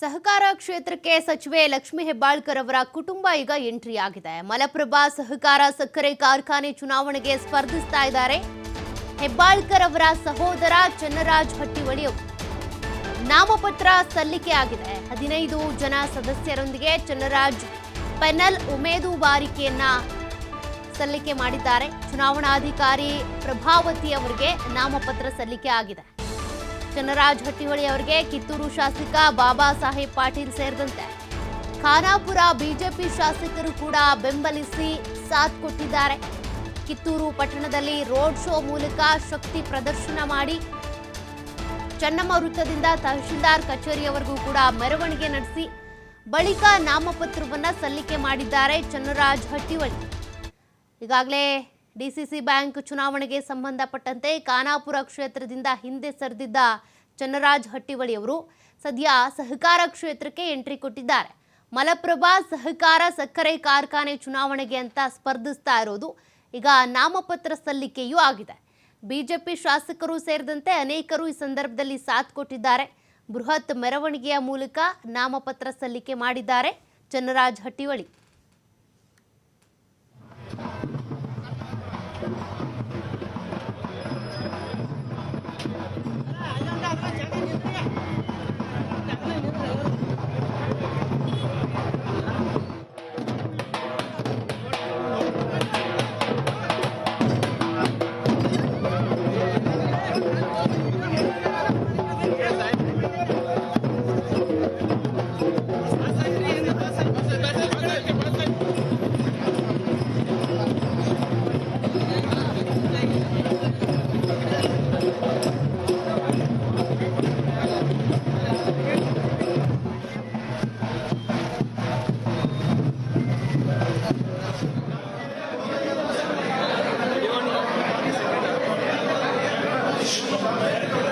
ಸಹಕಾರ ಕ್ಷೇತ್ರಕ್ಕೆ ಸಚಿವೆ ಲಕ್ಷ್ಮಿ ಹೆಬ್ಬಾಳ್ಕರ್ ಅವರ ಕುಟುಂಬ ಈಗ ಎಂಟ್ರಿ ಆಗಿದೆ. ಮಲಪ್ರಭಾ ಸಹಕಾರ ಸಕ್ಕರೆ ಕಾರ್ಖಾನೆ ಚುನಾವಣೆಗೆ ಸ್ಪರ್ಧಿಸ್ತಾ ಇದ್ದಾರೆ. ಹೆಬ್ಬಾಳ್ಕರ್ ಅವರ ಸಹೋದರ ಚನ್ನರಾಜ್ ಹಟ್ಟಿವಳಿ ಅವರು. ನಾಮಪತ್ರ ಸಲ್ಲಿಕೆ ಆಗಿದೆ. ಹದಿನೈದು ಜನ ಸದಸ್ಯರೊಂದಿಗೆ ಚನ್ನರಾಜ್ ಪೆನಲ್ ಉಮೇದುವಾರಿಕೆಯನ್ನ ಸಲ್ಲಿಕೆ ಮಾಡಿದ್ದಾರೆ. ಚುನಾವಣಾಧಿಕಾರಿ ಪ್ರಭಾವತಿ ಅವರಿಗೆ ನಾಮಪತ್ರ ಸಲ್ಲಿಕೆ ಆಗಿದೆ. ಚನ್ನರಾಜ್ ಹಟ್ಟಿಹೊಳಿ ಅವರಿಗೆ ಕಿತ್ತೂರು ಶಾಸಕ ಬಾಬಾ ಸಾಹೇಬ್ ಪಾಟೀಲ್ ಸೇರಿದಂತೆ ಖಾನಾಪುರ ಬಿಜೆಪಿ ಶಾಸಕರು ಕೂಡ ಬೆಂಬಲಿಸಿ ಸಾಥ್ ಕೊಟ್ಟಿದ್ದಾರೆ. ಕಿತ್ತೂರು ಪಟ್ಟಣದಲ್ಲಿ ರೋಡ್ ಶೋ ಮೂಲಕ ಶಕ್ತಿ ಪ್ರದರ್ಶನ ಮಾಡಿ ಚೆನ್ನಮ್ಮ ವೃತ್ತದಿಂದ ತಹಶೀಲ್ದಾರ್ ಕಚೇರಿಯವರೆಗೂ ಕೂಡ ಮೆರವಣಿಗೆ ನಡೆಸಿ ಬಳಿಕ ನಾಮಪತ್ರವನ್ನು ಸಲ್ಲಿಕೆ ಮಾಡಿದ್ದಾರೆ ಚನ್ನರಾಜ್ ಹಟ್ಟಿವಳಿ. ಈಗಾಗಲೇ ಡಿಸಿಸಿ ಬ್ಯಾಂಕ್ ಚುನಾವಣೆಗೆ ಸಂಬಂಧಪಟ್ಟಂತೆ ಖಾನಾಪುರ ಕ್ಷೇತ್ರದಿಂದ ಹಿಂದೆ ಸರಿದಿದ್ದ ಚನ್ನರಾಜ್ ಹಟ್ಟಿವಳಿ ಅವರು ಸದ್ಯ ಸಹಕಾರ ಕ್ಷೇತ್ರಕ್ಕೆ ಎಂಟ್ರಿ ಕೊಟ್ಟಿದ್ದಾರೆ. ಮಲಪ್ರಭಾ ಸಹಕಾರ ಸಕ್ಕರೆ ಕಾರ್ಖಾನೆ ಚುನಾವಣೆಗೆ ಅಂತ ಸ್ಪರ್ಧಿಸ್ತಾ ಇರೋದು ಈಗ ನಾಮಪತ್ರ ಸಲ್ಲಿಕೆಯೂ ಆಗಿದೆ. ಬಿಜೆಪಿ ಶಾಸಕರು ಸೇರಿದಂತೆ ಅನೇಕರು ಈ ಸಂದರ್ಭದಲ್ಲಿ ಸಾಥ್ ಕೊಟ್ಟಿದ್ದಾರೆ. ಬೃಹತ್ ಮೆರವಣಿಗೆಯ ಮೂಲಕ ನಾಮಪತ್ರ ಸಲ್ಲಿಕೆ ಮಾಡಿದ್ದಾರೆ ಚನ್ನರಾಜ್ ಹಟ್ಟಿವಳಿ. Amen.